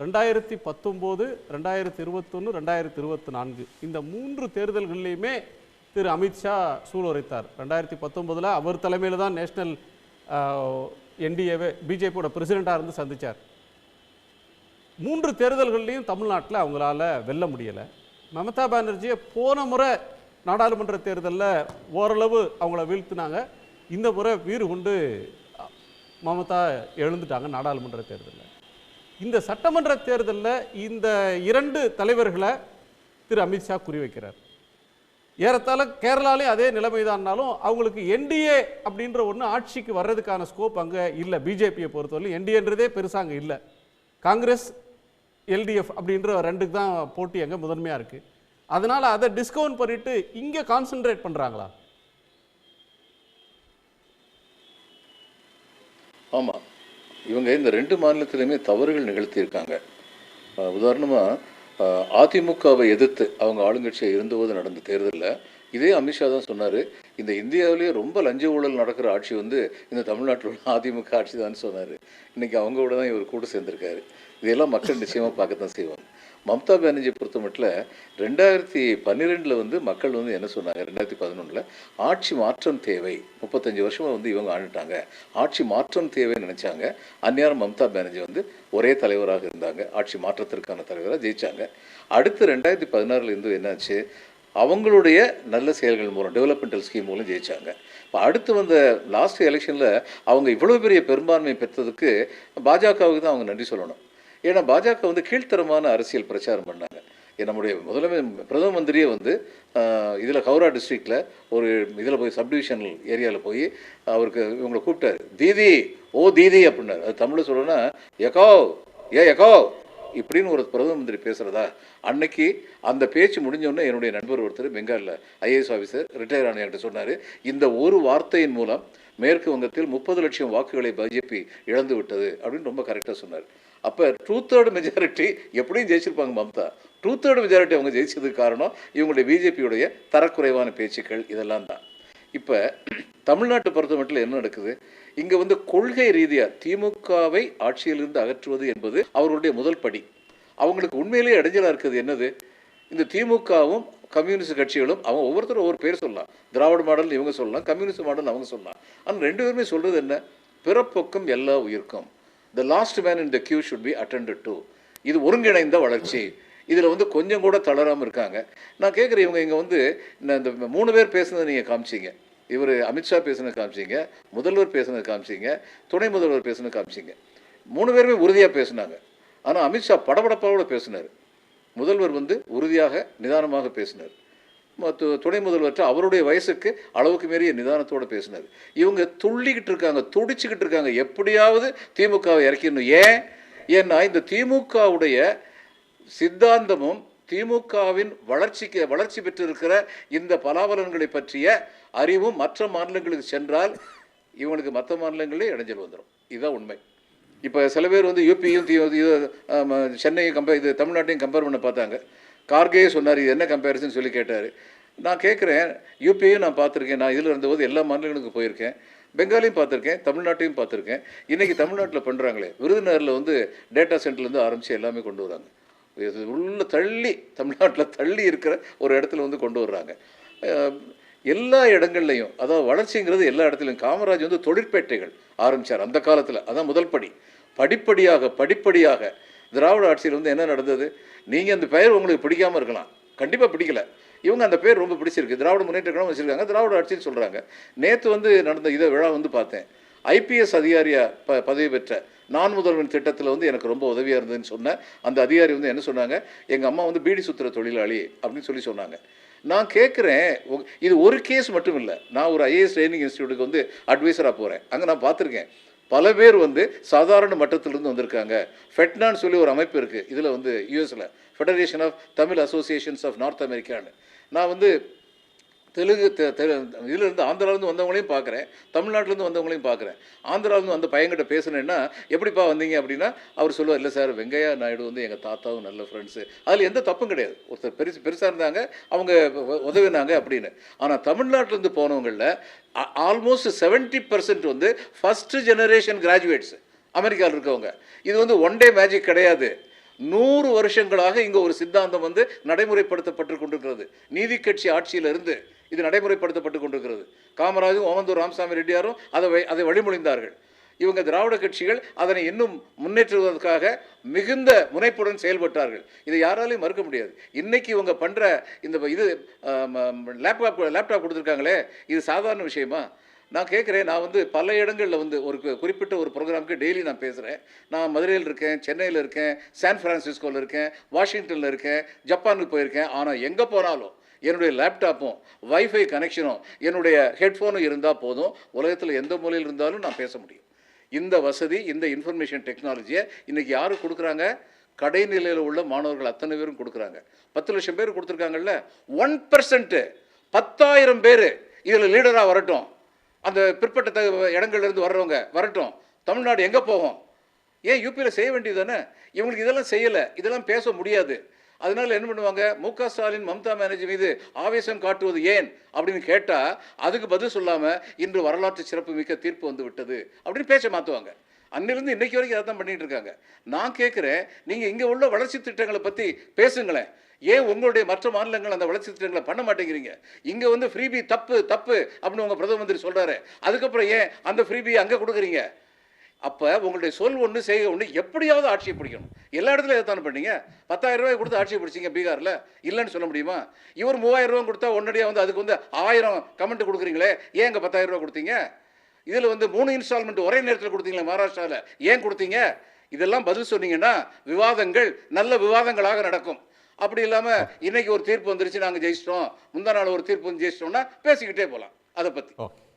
ரெண்டாயிரத்தி பத்தொம்போது ரெண்டாயிரத்தி இருபத்தொன்று ரெண்டாயிரத்தி இருபத்தி நான்கு. இந்த மூன்று தேர்தல்கள்லையுமே திரு அமித்ஷா சூளுரைத்தார் ரெண்டாயிரத்தி பத்தொம்போதில் அவர் தலைமையில் தான் நேஷ்னல் என்டிஏவே பிஜேபியோட பிரசிடெண்ட்டாக இருந்து சந்திச்சார். மூன்று தேர்தல்கள்லையும் தமிழ்நாட்டில் அவங்களால வெல்ல முடியலை. மமதா பானர்ஜியை போன முறை நாடாளுமன்ற தேர்தலில் ஓரளவு அவங்கள வீழ்த்தினாங்க. இந்த முறை வீறு கொண்டு மமதா எழுந்துட்டாங்க நாடாளுமன்ற தேர்தலில். இந்த சட்டமன்ற தேர்தலில் இந்த இரண்டு தலைவர்களை திரு அமித்ஷா குறிவைக்கிறார் ஏறத்தாழ கேரளாலே அதே நிலைமைதான்னாலும் அவங்களுக்கு என்டிஏ அப்படின்ற ஒன்று ஆட்சிக்கு வர்றதுக்கான ஸ்கோப் அங்கே இல்லை. பிஜேபியை பொறுத்தவரை என்டிஏன்றதே பெருசாக அங்கே இல்லை. காங்கிரஸ் எல்டிஎஃப் அப்படின்ற ரெண்டுக்கு தான் போட்டி அங்கே முதன்மையாக இருக்குது அதனால் அதை டிஸ்கவுண்ட் பண்ணிவிட்டு இங்கே கான்சென்ட்ரேட் பண்ணுறாங்களா ஆமாம் இவங்க இந்த ரெண்டு மாநிலத்திலையுமே தவறுகள் நிகழ்த்தியிருக்காங்க. உதாரணமாக அதிமுகவை எதிர்த்து அவங்க ஆளுங்கட்சியை இருந்தபோது நடந்த தேர்தலில் இதே அமித்ஷா தான் சொன்னார் இந்த இந்தியாவிலேயே ரொம்ப லஞ்ச ஊழல் நடக்கிற ஆட்சி வந்து இந்த தமிழ்நாட்டில் உள்ள அதிமுக ஆட்சி தான் சொன்னார். இன்றைக்கி அவங்க கூட தான் இவர் கூட சேர்ந்திருக்காரு. இதையெல்லாம் மக்கள் நிச்சயமாக பார்க்கத்தான் செய்வாங்க. மம்தா பானர்ஜி பொறுத்த மட்டும் ரெண்டாயிரத்தி பன்னிரெண்டில் வந்து மக்கள் வந்து என்ன சொன்னாங்க? ரெண்டாயிரத்தி பதினொன்றில் ஆட்சி மாற்றம் தேவை. முப்பத்தஞ்சு வருஷமாக வந்து இவங்க ஆண்டுட்டாங்க. ஆட்சி மாற்றம் தேவைன்னு நினச்சாங்க. அந்நேரம் மம்தா பானர்ஜி வந்து ஒரே தலைவராக இருந்தாங்க. ஆட்சி மாற்றத்திற்கான தலைவராக ஜெயிச்சாங்க. அடுத்து ரெண்டாயிரத்தி பதினாறுல இருந்து என்னாச்சு? அவங்களுடைய நல்ல செயல்கள் மூலம் டெவலப்மெண்டல் ஸ்கீம் மூலம் ஜெயிச்சாங்க. இப்போ அடுத்து வந்த லாஸ்ட் எலெக்ஷனில் அவங்க இவ்வளோ பெரிய பெரும்பான்மை பெற்றதுக்கு பாஜகவுக்கு தான் அவங்க நன்றி சொல்லணும். ஏன்னா பாஜக வந்து கீழ்த்தரமான அரசியல் பிரச்சாரம் பண்ணாங்க. நம்முடைய முதலமை பிரதம மந்திரியே வந்து இதில் ஹவுரா டிஸ்ட்ரிக்டில் ஒரு இதில் போய் சப்டிவிஷனல் ஏரியாவில் போய் அவருக்கு இவங்களை கூப்பிட்டாரு. தீதி ஓ தீதி அப்படின்னாரு. அது தமிழில் சொல்லணும்னா எக்கோ ஏ எக்கோ இப்படின்னு ஒரு பிரதம மந்திரி பேசுகிறதா அன்னைக்கு அந்த பேச்சு முடிஞ்சோடனே என்னுடைய நண்பர் ஒருத்தர் பெங்காலில் ஐஏஎஸ் ஆஃபீஸர் ரிட்டையர் ஆன சொன்னார். இந்த ஒரு வார்த்தையின் மூலம் மேற்கு வங்கத்தில் முப்பது லட்சம் வாக்குகளை பிஜேபி இழந்து விட்டது அப்படின்னு ரொம்ப கரெக்டாக சொன்னார். அப்போ டூ தேர்ட் மெஜாரிட்டி எப்படியும் ஜெயிச்சிருப்பாங்க மம்தா. டூ தேர்ட் மெஜாரிட்டி அவங்க ஜெயிச்சதுக்கு காரணம் இவங்களுடைய பிஜேபியுடைய தரக்குறைவான பேச்சுக்கள் இதெல்லாம் தான். இப்போ தமிழ்நாட்டை பொறுத்த மட்டும் என்ன நடக்குது? இங்கே வந்து கொள்கை ரீதியாக திமுகவை ஆட்சியிலிருந்து அகற்றுவது என்பது அவர்களுடைய முதல் படி. அவங்களுக்கு உண்மையிலேயே இடைஞ்சலாக இருக்குது என்னது? இந்த திமுகவும் கம்யூனிஸ்ட் கட்சிகளும் அவன் ஒவ்வொருத்தரும் ஒவ்வொரு பேர் சொல்லலாம். திராவிட மாடல் இவங்க சொல்லலாம் கம்யூனிஸ்ட் மாடல் அவங்க சொல்லலாம். ஆனால் ரெண்டு பேருமே சொல்கிறது என்ன? பிறப்பொக்கம் எல்லா உயிர்க்கும். The last man in the queue should be attended to இது ஒருங்கிணைந்த வளர்ச்சி. இதில் வந்து கொஞ்சம் கூட தளராமல் இருக்காங்க. நான் கேட்குறேன் இவங்க இங்கே வந்து இந்த இந்த மூணு பேர் பேசுனதை நீங்கள் காமிச்சீங்க. இவர் அமித்ஷா பேசுனது காமிச்சீங்க முதல்வர் பேசுனது காமிச்சீங்க துணை முதல்வர் பேசுனது காமிச்சீங்க. மூணு பேருமே உறுதியாக பேசுனாங்க. ஆனால் அமித்ஷா படபடப்பாவோட பேசினார். முதல்வர் வந்து உறுதியாக நிதானமாக பேசினார். மற்ற துணை முதல்வர்கிட்ட அவருடைய வயசுக்கு அளவுக்கு மீறிய நிதானத்தோடு பேசினார். இவங்க துள்ளிக்கிட்டு இருக்காங்க துடிச்சுக்கிட்டு இருக்காங்க. எப்படியாவது திமுகவை இறக்கிடணும். ஏன்? ஏன்னா இந்த திமுகவுடைய சித்தாந்தமும் திமுகவின் வளர்ச்சிக்கு வளர்ச்சி பெற்றிருக்கிற இந்த பலாபலன்களை பற்றிய அறிவும் மற்ற மாநிலங்களுக்கு சென்றால் இவங்களுக்கு மற்ற மாநிலங்களே இடைஞ்சல் வந்துடும். இதுதான் உண்மை. இப்போ சில பேர் வந்து யூபியும் சென்னையும் கம்பேர் இது தமிழ்நாட்டையும் கம்பேர் பண்ண பார்த்தாங்க. கார்கே சொன்னார் இது என்ன கம்பேரிசன் சொல்லி கேட்டார். நான் கேட்குறேன் யூபியும் நான் பார்த்துருக்கேன். நான் இதில் இருந்தபோது எல்லா மாநிலங்களுக்கும் போயிருக்கேன். பெங்காலையும் பார்த்துருக்கேன் தமிழ்நாட்டையும் பார்த்துருக்கேன். இன்றைக்கி தமிழ்நாட்டில் பண்ணுறாங்களே விருதுநகரில் வந்து டேட்டா சென்டர்லேருந்து ஆரம்பித்து எல்லாமே கொண்டு வராங்க. உள்ள தள்ளி தமிழ்நாட்டில் தள்ளி இருக்கிற ஒரு இடத்துல வந்து கொண்டு வர்றாங்க. எல்லா இடங்கள்லையும் அதாவது வளர்ச்சிங்கிறது எல்லா இடத்துலையும் காமராஜ் வந்து தொழிற்பேட்டைகள் ஆரம்பித்தார் அந்த காலத்தில். அதான் முதல் படி. படிப்படியாக படிப்படியாக திராவிட ஆட்சியில் வந்து என்ன நடந்தது? நீங்கள் அந்த பெயர் உங்களுக்கு பிடிக்காமல் இருக்கலாம். கண்டிப்பாக பிடிக்கல. இவங்க அந்த பேர் ரொம்ப பிடிச்சிருக்கு. திராவிட முன்னேற்ற கழகம் வச்சிருக்காங்க. திராவிட ஆட்சின்னு சொல்கிறாங்க நேற்று வந்து நடந்த இதை விழா வந்து பார்த்தேன். ஐபிஎஸ் அதிகாரியாக ப பதவி பெற்ற நான் முதல்வன் திட்டத்தில் வந்து எனக்கு ரொம்ப உதவியாக இருந்ததுன்னு சொன்னேன் அந்த அதிகாரி வந்து என்ன சொன்னாங்க? எங்கள் அம்மா வந்து பீடி சுத்துற தொழிலாளி அப்படின்னு சொல்லி சொன்னாங்க. நான் கேட்குறேன் இது ஒரு கேஸ் மட்டும் இல்லை. நான் ஒரு ஐஏஎஸ் ட்ரைனிங் இன்ஸ்டியூட்டுக்கு வந்து அட்வைசராக போகிறேன் அங்கே நான் பார்த்துருக்கேன் பல பேர் வந்து சாதாரண மட்டத்திலிருந்து வந்திருக்காங்க. ஃபெட்னான்னு சொல்லி ஒரு அமைப்பு இருக்குது இதில் வந்து யூஎஸில் Federation of Tamil Associations of North அமெரிக்கான்னு நான் வந்து தெலுங்கு தெ- இதிலிருந்து ஆந்திராவிலேருந்து வந்தவங்களையும் பார்க்குறேன் தமிழ்நாட்டிலேருந்து வந்தவங்களையும் பார்க்குறேன் ஆந்திராவிலேருந்து வந்த பையன்கிட்ட பேசுனேன்னா எப்படிப்பா வந்தீங்க அப்படின்னா அவர் சொல்லுவார் இல்லை சார் வெங்கையா நாயுடு வந்து எங்கள் தாத்தாவும் நல்ல ஃப்ரெண்ட்ஸு அதில் எந்த தப்பும் கிடையாது. ஒருத்தர் பெருசு பெருசாக இருந்தாங்க அவங்க உதவினாங்க அப்படின்னு. ஆனால் தமிழ்நாட்டிலேருந்து போனவங்களில் ஆல்மோஸ்ட் செவன்ட்டி பர்சன்ட் வந்து ஃபஸ்ட்டு ஜெனரேஷன் கிராஜுவேட்ஸ் அமெரிக்காவில் இருக்கவங்க. இது வந்து ஒன் டே மேஜிக் கிடையாது. நூறு வருஷங்களாக இங்கே ஒரு சித்தாந்தம் வந்து நடைமுறைப்படுத்தப்பட்டு கொண்டிருக்கிறது. நீதி கட்சி ஆட்சியிலிருந்து இது நடைமுறைப்படுத்தப்பட்டு கொண்டிருக்கிறது. காமராஜும் ஓமந்தூர் ராமசாமி ரெட்டியாரும் அதை அதை வழிமொழிந்தார்கள். இவங்க திராவிட கட்சிகள் அதனை இன்னும் முன்னேற்றுவதற்காக மிகுந்த முனைப்புடன் செயல்பட்டார்கள். இதை யாராலையும் மறுக்க முடியாது. இன்னைக்கு இவங்க பண்ணுற இந்த இது லேப்டாப் லேப்டாப் கொடுத்துருக்காங்களே இது சாதாரண விஷயமா? நான் கேட்குறேன் நான் வந்து பல இடங்களில் வந்து ஒரு குறிப்பிட்ட ஒரு ப்ரோக்ராமுக்கு டெய்லி நான் பேசுகிறேன் நான் மதுரையில் இருக்கேன் சென்னையில் இருக்கேன் சான் ஃப்ரான்சிஸ்கோவில் இருக்கேன் வாஷிங்டனில் இருக்கேன் ஜப்பானுக்கு போயிருக்கேன். ஆனால் எங்கே போனாலும் என்னுடைய லேப்டாப்பும் வைஃபை கனெக்ஷனும் என்னுடைய ஹெட்ஃபோனும் இருந்தால் போதும். உலகத்தில் எந்த மூலையில் இருந்தாலும் நான் பேச முடியும். இந்த வசதி இந்த இன்ஃபர்மேஷன் டெக்னாலஜியை இன்றைக்கி யார் கொடுக்குறாங்க? கடைநிலையில் உள்ள மாணவர்கள் அத்தனை பேரும் கொடுக்குறாங்க. பத்து லட்சம் பேர் கொடுத்துருக்காங்கல்ல? ஒன் பர்சன்ட்டு பத்தாயிரம் பேர் இதில் லீடராக வரட்டும். அந்த பிற்பட்ட த இடங்கள்லேருந்து வர்றவங்க வரட்டும். தமிழ்நாடு எங்கே போகும்? ஏன் யூபியில் செய்ய வேண்டியது தானே? இவங்களுக்கு இதெல்லாம் செய்யலை. இதெல்லாம் பேச முடியாது. அதனால என்ன பண்ணுவாங்க? மு க ஸ்டாலின் மம்தா பானர்ஜி மீது ஆவேசம் காட்டுவது ஏன்? அப்படின்னு கேட்டால் அதுக்கு பதில் சொல்லாமல் இன்று வரலாற்று சிறப்பு மிக்க தீர்ப்பு வந்து விட்டது அப்படின்னு பேச்சை மாற்றுவாங்க அன்னிலிருந்து இன்னைக்கு வரைக்கும் அதை தான் பண்ணிட்டு இருக்காங்க. நான் கேட்குறேன் நீங்கள் இங்கே உள்ள வளர்ச்சி திட்டங்களை பற்றி பேசுங்களேன். ஏன் உங்களுடைய மற்ற மாநிலங்கள் அந்த வளர்ச்சி திட்டங்களை பண்ண மாட்டேங்கிறீங்க? இங்கே வந்து ஃப்ரீபி தப்பு தப்பு அப்படின்னு உங்கள் பிரதம மந்திரி சொல்கிறாரு அதுக்கப்புறம் ஏன் அந்த ஃப்ரீபி அங்கே கொடுக்குறீங்க? அப்போ உங்களுடைய சொல் ஒன்று செய்ய ஒன்று எப்படியாவது ஆட்சியை பிடிக்கணும். எல்லா இடத்துலையும் எதை தானே பண்ணீங்க? பத்தாயிரம் ரூபாய் கொடுத்து ஆட்சியை பிடிச்சிங்க பீகாரில்? இல்லைன்னு சொல்ல முடியுமா? இவர் மூவாயிரம் ரூபா கொடுத்தா உடனடியாக வந்து அதுக்கு வந்து ஆயிரம் கமெண்ட் கொடுக்குறீங்களே? ஏன் இங்கே பத்தாயிரம் ரூபா கொடுத்தீங்க? இதில் வந்து மூணு இன்ஸ்டால்மெண்ட் ஒரே நேரத்தில் கொடுத்தீங்களே மகாராஷ்டிராவில் ஏன் கொடுத்தீங்க? இதெல்லாம் பதில் சொன்னீங்கன்னா விவாதங்கள் நல்ல விவாதங்களாக நடக்கும். அப்படி இல்லாமல் இன்னைக்கு ஒரு தீர்ப்பு வந்துருச்சு நாங்கள் ஜெயிச்சிட்டோம். முந்தா நாள் ஒரு தீர்ப்பு வந்து ஜெயிச்சிட்டோம்னா பேசிக்கிட்டே போகலாம் அதை பற்றி ஓகே.